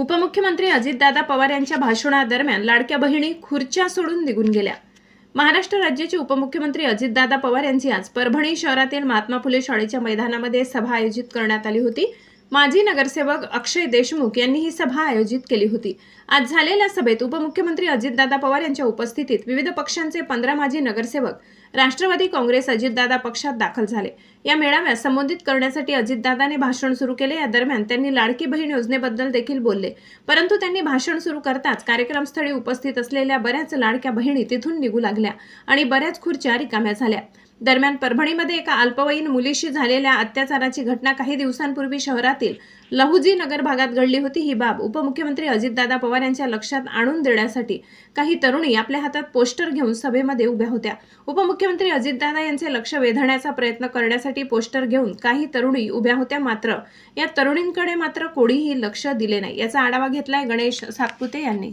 उपमुख्यमंत्री अजितदादा पवार यांच्या भाषणादरम्यान लाडक्या बहिणी खुर्च्या सोडून निघून गेल्या. महाराष्ट्र राज्याचे उपमुख्यमंत्री अजितदादा पवार यांची आज परभणी शहरातील महात्मा फुले शाळेच्या मैदानामध्ये सभा आयोजित करण्यात आली होती. माजी नगरसेवक अक्षय देशमुख यांनी ही सभा आयोजित केली होती. आज झालेल्या सभेत उपमुख्यमंत्री अजितदादा पवार यांच्या उपस्थितीत विविध पक्षांचे पंधरा माजी नगरसेवक राष्ट्रवादी काँग्रेस अजितदादा पक्षात दाखल झाले. या मेळाव्यात संबोधित करण्यासाठी अजितदादाने भाषण सुरू केले. या दरम्यान त्यांनी लाडकी बहीण योजनेबद्दल देखील बोलले. परंतु त्यांनी भाषण सुरू करताच कार्यक्रमस्थळी उपस्थित असलेल्या बऱ्याच लाडक्या बहिणी तिथून निघू लागल्या आणि बऱ्याच खुर्च्या रिकाम्या झाल्या. दरम्यान परभणीमध्ये एका अल्पवयीन मुलीशी झालेल्या अत्याचाराची घटना काही दिवसांपूर्वी शहरातील लहुजी नगर भागात घडली होती. ही बाब उपमुख्यमंत्री अजितदादा पवार यांच्या लक्षात आणून देण्यासाठी काही तरुणी आपल्या हातात पोस्टर घेऊन सभेमध्ये उभ्या होत्या. उपमुख्यमंत्री अजितदादा यांचे लक्ष वेधण्याचा प्रयत्न करण्यासाठी पोस्टर घेऊन काही तरुणी उभ्या होत्या मात्र या तरुणींकडे मात्र कोणीही लक्ष दिले नाही. याचा आढावा घेतलाय गणेश सातपुते यांनी.